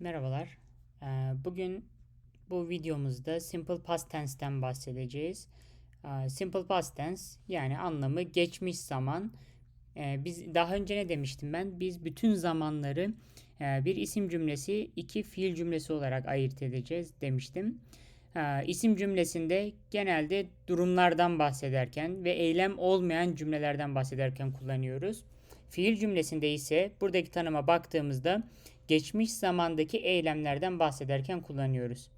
Merhabalar. Ee, Bugün bu videomuzda Simple Past Tense'ten bahsedeceğiz. Ee, Simple Past Tense yani anlamı geçmiş zaman. Ee, Biz daha önce ne demiştim ben? Biz bütün zamanları e, bir isim cümlesi, iki fiil cümlesi olarak ayırt edeceğiz demiştim. İsim cümlesinde genelde durumlardan bahsederken ve eylem olmayan cümlelerden bahsederken kullanıyoruz. Fiil cümlesinde ise buradaki tanıma baktığımızda geçmiş zamandaki eylemlerden bahsederken kullanıyoruz.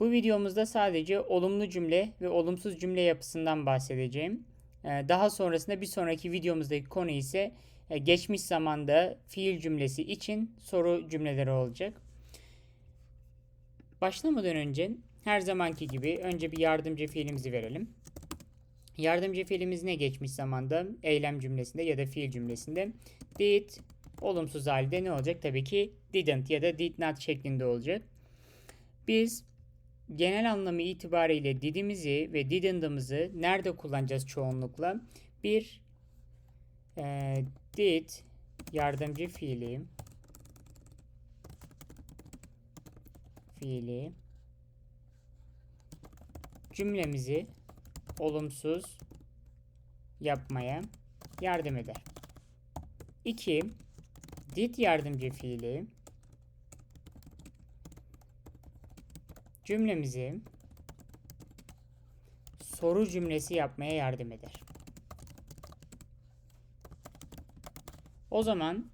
Bu videomuzda sadece olumlu cümle ve olumsuz cümle yapısından bahsedeceğim. Ee, Daha sonrasında bir sonraki videomuzdaki konu ise e, geçmiş zamanda fiil cümlesi için soru cümleleri olacak. Başlamadan önce her zamanki gibi önce bir yardımcı fiilimizi verelim. Yardımcı fiilimiz ne geçmiş zamanda? Eylem cümlesinde ya da fiil cümlesinde. Did, olumsuz halde ne olacak? Tabii ki didn't ya da did not şeklinde olacak. Biz genel anlamı itibariyle didimizi ve didn't'ımızı nerede kullanacağız çoğunlukla? Bir e, did yardımcı fiili fiili cümlemizi olumsuz yapmaya yardım eder. 2. Did yardımcı fiili cümlemizi soru cümlesi yapmaya yardım eder. O zaman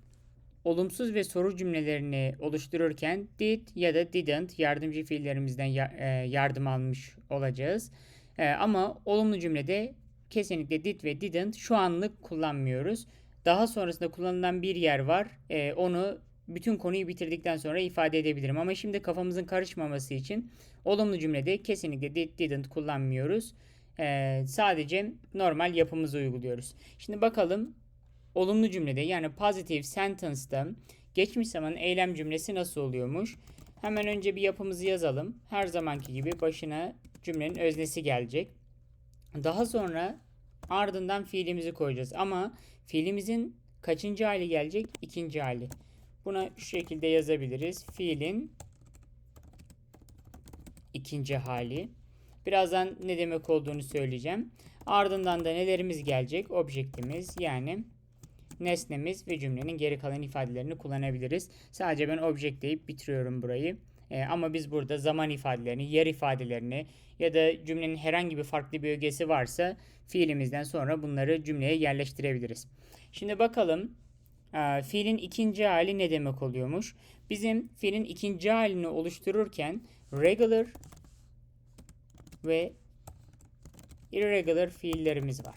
olumsuz ve soru cümlelerini oluştururken did ya da didn't yardımcı fiillerimizden e, yardım almış olacağız. E, Ama olumlu cümlede kesinlikle did ve didn't şu anlık kullanmıyoruz. Daha sonrasında kullanılan bir yer var. E, Onu bütün konuyu bitirdikten sonra ifade edebilirim. Ama şimdi kafamızın karışmaması için olumlu cümlede kesinlikle did, didn't kullanmıyoruz. E, Sadece normal yapımızı uyguluyoruz. Şimdi bakalım olumlu cümlede yani positive sentence'da geçmiş zaman eylem cümlesi nasıl oluyormuş? Hemen önce bir yapımızı yazalım. Her zamanki gibi başına cümlenin öznesi gelecek. Daha sonra ardından fiilimizi koyacağız. Ama fiilimizin kaçıncı hali gelecek? İkinci hali. Buna şu şekilde yazabiliriz. Fiilin ikinci hali. Birazdan ne demek olduğunu söyleyeceğim. Ardından da nelerimiz gelecek? Objektimiz yani nesnemiz ve cümlenin geri kalan ifadelerini kullanabiliriz. Sadece ben object deyip bitiriyorum burayı. Ee, ama biz burada zaman ifadelerini, yer ifadelerini ya da cümlenin herhangi bir farklı bir ögesi varsa fiilimizden sonra bunları cümleye yerleştirebiliriz. Şimdi bakalım e, fiilin ikinci hali ne demek oluyormuş? Bizim fiilin ikinci halini oluştururken regular ve irregular fiillerimiz var.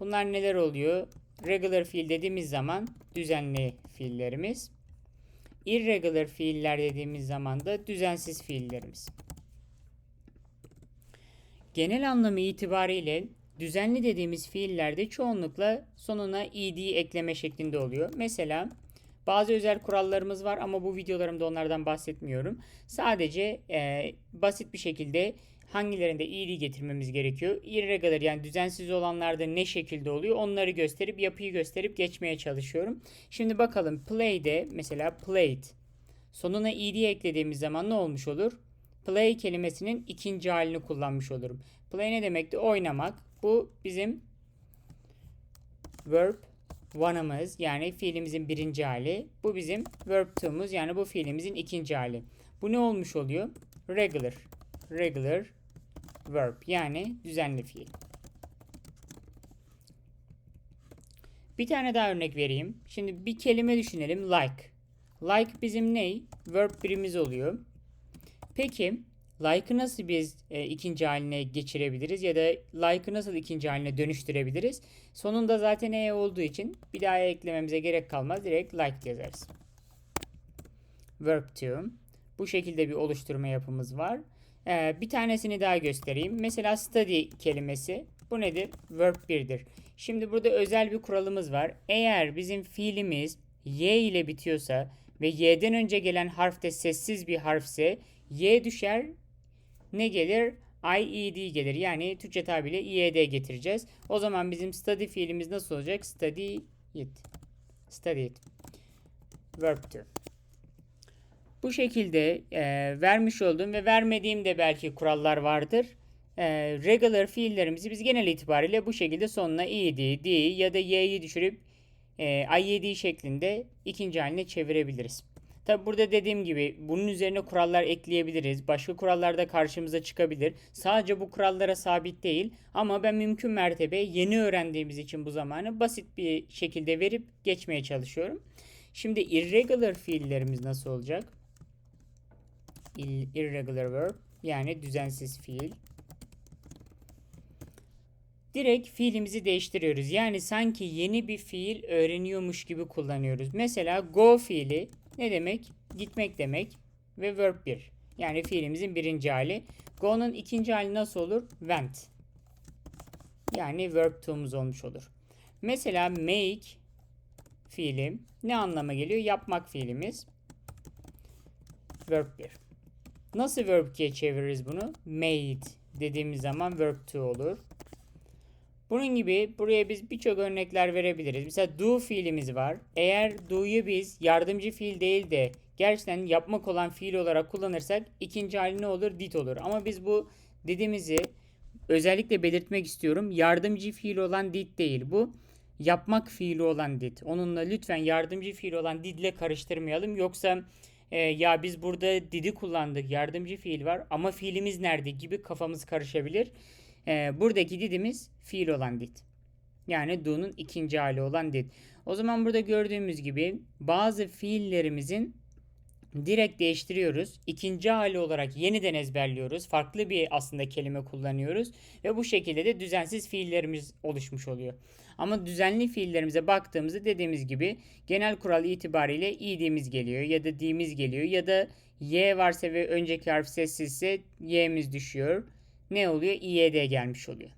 Bunlar neler oluyor? Regular fiil dediğimiz zaman düzenli fiillerimiz. Irregular fiiller dediğimiz zaman da düzensiz fiillerimiz. Genel anlamı itibariyle düzenli dediğimiz fiillerde çoğunlukla sonuna ed ekleme şeklinde oluyor. Mesela bazı özel kurallarımız var ama bu videolarımda onlardan bahsetmiyorum. Sadece e, basit bir şekilde hangilerinde ed getirmemiz gerekiyor. Irregular yani düzensiz olanlarda ne şekilde oluyor onları gösterip yapıyı gösterip geçmeye çalışıyorum. Şimdi bakalım play'de mesela played sonuna ed eklediğimiz zaman ne olmuş olur? Play kelimesinin ikinci halini kullanmış olurum. Play ne demekti? Oynamak. Bu bizim verb one'ımız yani fiilimizin birinci hali. Bu bizim verb two'muz yani bu fiilimizin ikinci hali. Bu ne olmuş oluyor? Regular. Regular verb yani düzenli fiil. Bir tane daha örnek vereyim. Şimdi bir kelime düşünelim. Like. Like bizim ney? Verb birimiz oluyor. Peki like'ı nasıl biz e, ikinci haline geçirebiliriz ya da like'ı nasıl ikinci haline dönüştürebiliriz? Sonunda zaten e olduğu için bir daha eklememize gerek kalmaz. Direkt like yazarız. Verb to. Bu şekilde bir oluşturma yapımız var. Ee, bir tanesini daha göstereyim. Mesela study kelimesi. Bu nedir? Verb 1'dir. Şimdi burada özel bir kuralımız var. Eğer bizim fiilimiz y ile bitiyorsa ve y'den önce gelen harf de sessiz bir harfse y düşer ne gelir? IED gelir. Yani Türkçe tabiriyle IED getireceğiz. O zaman bizim study fiilimiz nasıl olacak? Study it. Study it. Verb to. Bu şekilde e, vermiş olduğum ve vermediğim de belki kurallar vardır. E, regular fiillerimizi biz genel itibariyle bu şekilde sonuna id, d ya da y'yi düşürüp e, id şeklinde ikinci haline çevirebiliriz. Tabi burada dediğim gibi bunun üzerine kurallar ekleyebiliriz. Başka kurallar da karşımıza çıkabilir. Sadece bu kurallara sabit değil ama ben mümkün mertebe yeni öğrendiğimiz için bu zamanı basit bir şekilde verip geçmeye çalışıyorum. Şimdi irregular fiillerimiz nasıl olacak? Irregular verb yani düzensiz fiil. Direkt fiilimizi değiştiriyoruz. Yani sanki yeni bir fiil öğreniyormuş gibi kullanıyoruz. Mesela go fiili ne demek? Gitmek demek ve verb 1. Yani fiilimizin birinci hali. Go'nun ikinci hali nasıl olur? Went. Yani verb to'muz olmuş olur. Mesela make fiili ne anlama geliyor? Yapmak fiilimiz. Verb 1. Nasıl verb 2'ye çeviririz bunu? Made dediğimiz zaman verb 2 olur. Bunun gibi buraya biz birçok örnekler verebiliriz. Mesela do fiilimiz var. Eğer do'yu biz yardımcı fiil değil de gerçekten yapmak olan fiil olarak kullanırsak ikinci hali ne olur? Did olur. Ama biz bu dediğimizi özellikle belirtmek istiyorum. Yardımcı fiil olan did değil. Bu yapmak fiili olan did. Onunla lütfen yardımcı fiil olan did ile karıştırmayalım. Yoksa e, ya biz burada did'i kullandık. Yardımcı fiil var ama fiilimiz nerede gibi kafamız karışabilir. E, buradaki didimiz fiil olan did. Yani do'nun ikinci hali olan did. O zaman burada gördüğümüz gibi bazı fiillerimizin direkt değiştiriyoruz. İkinci hali olarak yeniden ezberliyoruz. Farklı bir aslında kelime kullanıyoruz. Ve bu şekilde de düzensiz fiillerimiz oluşmuş oluyor. Ama düzenli fiillerimize baktığımızda dediğimiz gibi genel kural itibariyle i'dimiz geliyor ya da d'miz geliyor ya da y varsa ve önceki harf sessizse y'miz düşüyor. Ne oluyor? i'd gelmiş oluyor.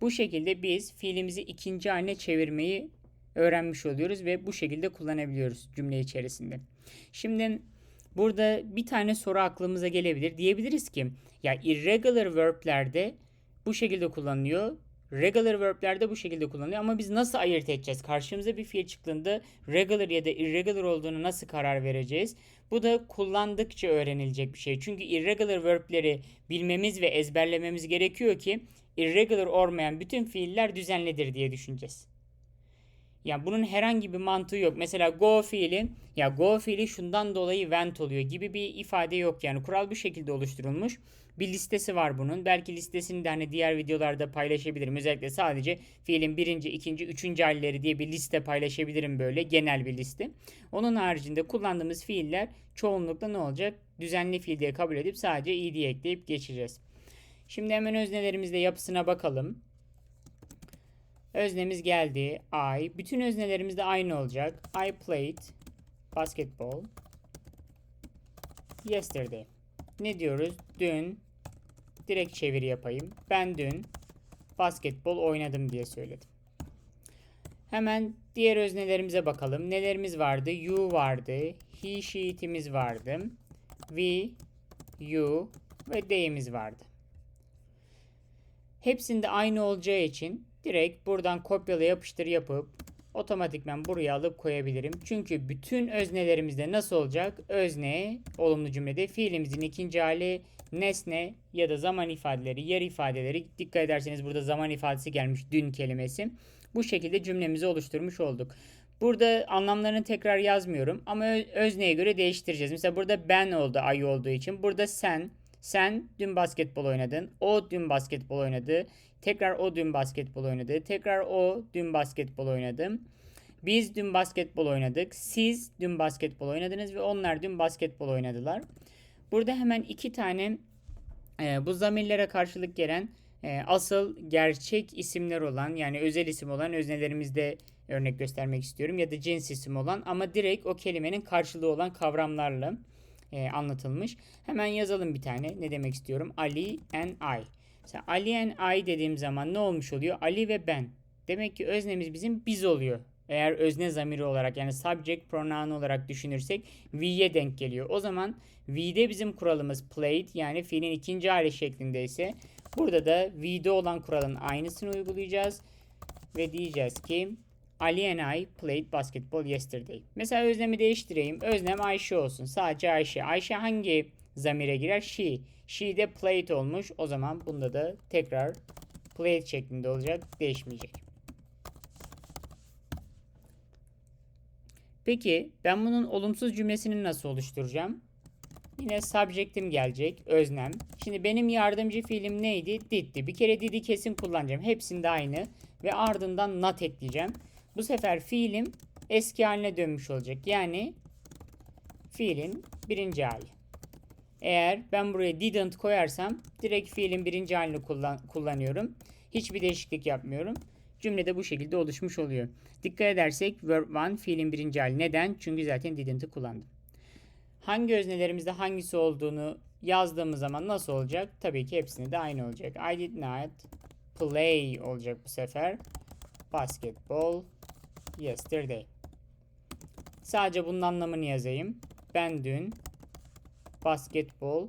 Bu şekilde biz fiilimizi ikinci haline çevirmeyi öğrenmiş oluyoruz ve bu şekilde kullanabiliyoruz cümle içerisinde. Şimdi burada bir tane soru aklımıza gelebilir. Diyebiliriz ki ya irregular verb'lerde bu şekilde kullanılıyor. Regular verb'lerde bu şekilde kullanılıyor ama biz nasıl ayırt edeceğiz? Karşımıza bir fiil çıktığında regular ya da irregular olduğunu nasıl karar vereceğiz? Bu da kullandıkça öğrenilecek bir şey. Çünkü irregular verb'leri bilmemiz ve ezberlememiz gerekiyor ki irregular olmayan bütün fiiller düzenlidir diye düşüneceğiz. Yani bunun herhangi bir mantığı yok. Mesela go fiili ya go fiili şundan dolayı went oluyor gibi bir ifade yok. Yani kural bu şekilde oluşturulmuş. Bir listesi var bunun. Belki listesini de hani diğer videolarda paylaşabilirim. Özellikle sadece fiilin birinci, ikinci, üçüncü halleri diye bir liste paylaşabilirim böyle. Genel bir liste. Onun haricinde kullandığımız fiiller çoğunlukla ne olacak? Düzenli fiil diye kabul edip sadece id ekleyip geçeceğiz. Şimdi hemen öznelerimizde yapısına bakalım. Öznemiz geldi. I. Bütün öznelerimiz de aynı olacak. I played basketball yesterday. Ne diyoruz? Dün direkt çeviri yapayım. Ben dün basketbol oynadım diye söyledim. Hemen diğer öznelerimize bakalım. Nelerimiz vardı? You vardı. He, she, it'imiz vardı. We, you ve they'imiz vardı. Hepsinde aynı olacağı için direkt buradan kopyala yapıştır yapıp otomatikman buraya alıp koyabilirim. Çünkü bütün öznelerimizde nasıl olacak? Özne, olumlu cümlede fiilimizin ikinci hali nesne ya da zaman ifadeleri, yer ifadeleri. Dikkat ederseniz burada zaman ifadesi gelmiş dün kelimesi. Bu şekilde cümlemizi oluşturmuş olduk. Burada anlamlarını tekrar yazmıyorum ama özneye göre değiştireceğiz. Mesela burada ben oldu ay olduğu için. Burada sen, sen dün basketbol oynadın. O dün basketbol oynadı. Tekrar o dün basketbol oynadı. Tekrar o dün basketbol oynadı. Biz dün basketbol oynadık. Siz dün basketbol oynadınız ve onlar dün basketbol oynadılar. Burada hemen iki tane e, bu zamirlere karşılık gelen e, asıl gerçek isimler olan yani özel isim olan öznelerimizde örnek göstermek istiyorum ya da cins isim olan ama direkt o kelimenin karşılığı olan kavramlarla e, anlatılmış. Hemen yazalım bir tane. Ne demek istiyorum? Ali and I. Mesela Ali and I dediğim zaman ne olmuş oluyor? Ali ve ben. Demek ki öznemiz bizim biz oluyor. Eğer özne zamiri olarak yani subject pronoun olarak düşünürsek we'ye denk geliyor. O zaman we'de bizim kuralımız played yani fiilin ikinci hali şeklinde ise burada da we'de olan kuralın aynısını uygulayacağız. Ve diyeceğiz ki Ali and I played basketball yesterday. Mesela öznemi değiştireyim. Öznem Ayşe olsun. Sadece Ayşe. Ayşe hangi zamire girer? She. She de played olmuş. O zaman bunda da tekrar played şeklinde olacak. Değişmeyecek. Peki ben bunun olumsuz cümlesini nasıl oluşturacağım? Yine subject'im gelecek. Öznem. Şimdi benim yardımcı fiilim neydi? Did'ti. Bir kere did'i kesin kullanacağım. Hepsinde aynı. Ve ardından not ekleyeceğim. Bu sefer fiilim eski haline dönmüş olacak. Yani fiilin birinci hali. Eğer ben buraya didn't koyarsam direkt fiilin birinci halini kullan kullanıyorum. Hiçbir değişiklik yapmıyorum. Cümlede bu şekilde oluşmuş oluyor. Dikkat edersek verb 1 fiilin birinci hali. Neden? Çünkü zaten didn't'ı kullandım. Hangi öznelerimizde hangisi olduğunu yazdığımız zaman nasıl olacak? Tabii ki hepsinde de aynı olacak. I did not play olacak bu sefer. Basketball yesterday. Sadece bunun anlamını yazayım. Ben dün basketbol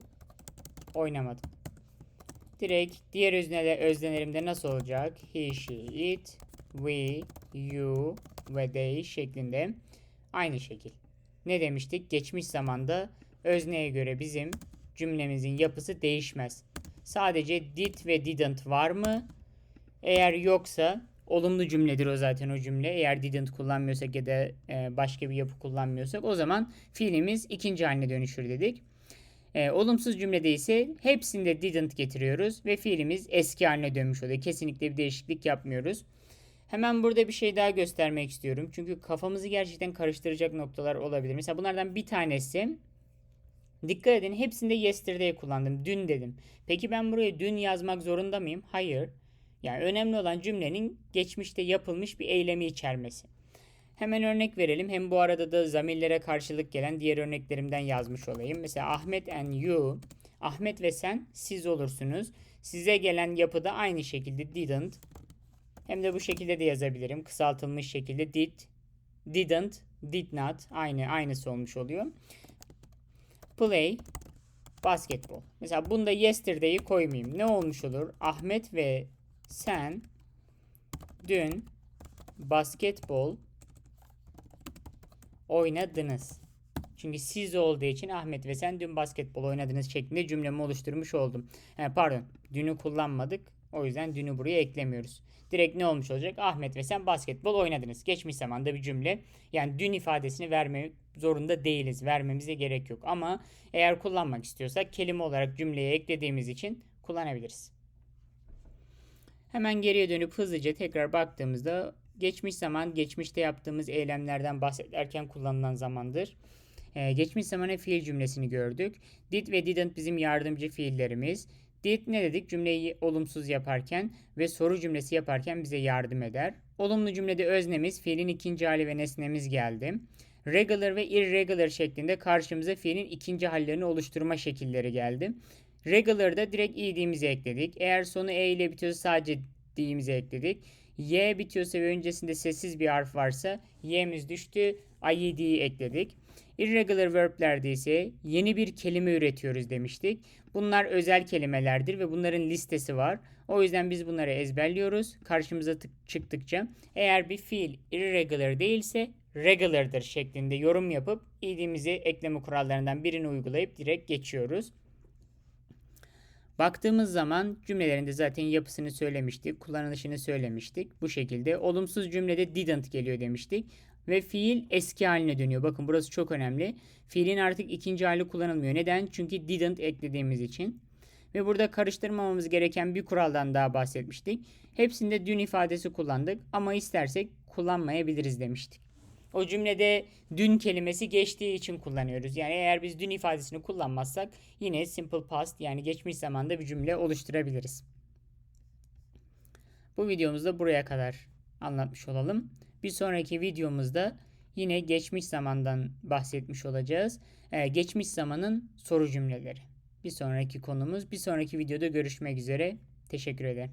oynamadım. Direkt diğer öznele, öznelerimde nasıl olacak? He, she, it, we, you ve they şeklinde aynı şekil. Ne demiştik? Geçmiş zamanda özneye göre bizim cümlemizin yapısı değişmez. Sadece did ve didn't var mı? Eğer yoksa olumlu cümledir o zaten o cümle. Eğer didn't kullanmıyorsak ya da e, başka bir yapı kullanmıyorsak o zaman fiilimiz ikinci haline dönüşür dedik. E, olumsuz cümlede ise hepsinde didn't getiriyoruz ve fiilimiz eski haline dönmüş oluyor. Kesinlikle bir değişiklik yapmıyoruz. Hemen burada bir şey daha göstermek istiyorum. Çünkü kafamızı gerçekten karıştıracak noktalar olabilir. Mesela bunlardan bir tanesi dikkat edin hepsinde yesterday kullandım. Dün dedim. Peki ben buraya dün yazmak zorunda mıyım? Hayır. Yani önemli olan cümlenin geçmişte yapılmış bir eylemi içermesi. Hemen örnek verelim. Hem bu arada da zamirlere karşılık gelen diğer örneklerimden yazmış olayım. Mesela Ahmet and you. Ahmet ve sen siz olursunuz. Size gelen yapı da aynı şekilde didn't. Hem de bu şekilde de yazabilirim. Kısaltılmış şekilde did, didn't, did not. Aynı aynısı olmuş oluyor. Play, basketbol. Mesela bunda yesterday'i koymayayım. Ne olmuş olur? Ahmet ve sen dün basketbol oynadınız. Çünkü siz olduğu için Ahmet ve sen dün basketbol oynadınız şeklinde cümlemi oluşturmuş oldum. Yani pardon, dünü kullanmadık. O yüzden dünü buraya eklemiyoruz. Direkt ne olmuş olacak? Ahmet ve sen basketbol oynadınız. Geçmiş zamanda bir cümle. Yani dün ifadesini vermek zorunda değiliz. Vermemize gerek yok. Ama eğer kullanmak istiyorsak kelime olarak cümleye eklediğimiz için kullanabiliriz. Hemen geriye dönüp hızlıca tekrar baktığımızda geçmiş zaman geçmişte yaptığımız eylemlerden bahsederken kullanılan zamandır. Ee, geçmiş zamana fiil cümlesini gördük. Did ve didn't bizim yardımcı fiillerimiz. Did ne dedik? Cümleyi olumsuz yaparken ve soru cümlesi yaparken bize yardım eder. Olumlu cümlede öznemiz, fiilin ikinci hali ve nesnemiz geldi. Regular ve irregular şeklinde karşımıza fiilin ikinci hallerini oluşturma şekilleri geldi. Regular'da direkt i'diğimizi ekledik. Eğer sonu e ile bitiyorsa sadece d'imizi ekledik. Y bitiyorsa ve öncesinde sessiz bir harf varsa y'miz düştü. IED'yi ekledik. Irregular verb'lerde ise yeni bir kelime üretiyoruz demiştik. Bunlar özel kelimelerdir ve bunların listesi var. O yüzden biz bunları ezberliyoruz. Karşımıza çıktıkça eğer bir fiil irregular değilse regular'dır şeklinde yorum yapıp idimizi ekleme kurallarından birini uygulayıp direkt geçiyoruz. Baktığımız zaman cümlelerinde zaten yapısını söylemiştik, kullanılışını söylemiştik. Bu şekilde olumsuz cümlede didn't geliyor demiştik ve fiil eski haline dönüyor. Bakın burası çok önemli. Fiilin artık ikinci hali kullanılmıyor. Neden? Çünkü didn't eklediğimiz için. Ve burada karıştırmamamız gereken bir kuraldan daha bahsetmiştik. Hepsinde dün ifadesi kullandık ama istersek kullanmayabiliriz demiştik. O cümlede dün kelimesi geçtiği için kullanıyoruz. Yani eğer biz dün ifadesini kullanmazsak yine simple past yani geçmiş zamanda bir cümle oluşturabiliriz. Bu videomuzda buraya kadar anlatmış olalım. Bir sonraki videomuzda yine geçmiş zamandan bahsetmiş olacağız. Ee, geçmiş zamanın soru cümleleri. Bir sonraki konumuz. Bir sonraki videoda görüşmek üzere. Teşekkür ederim.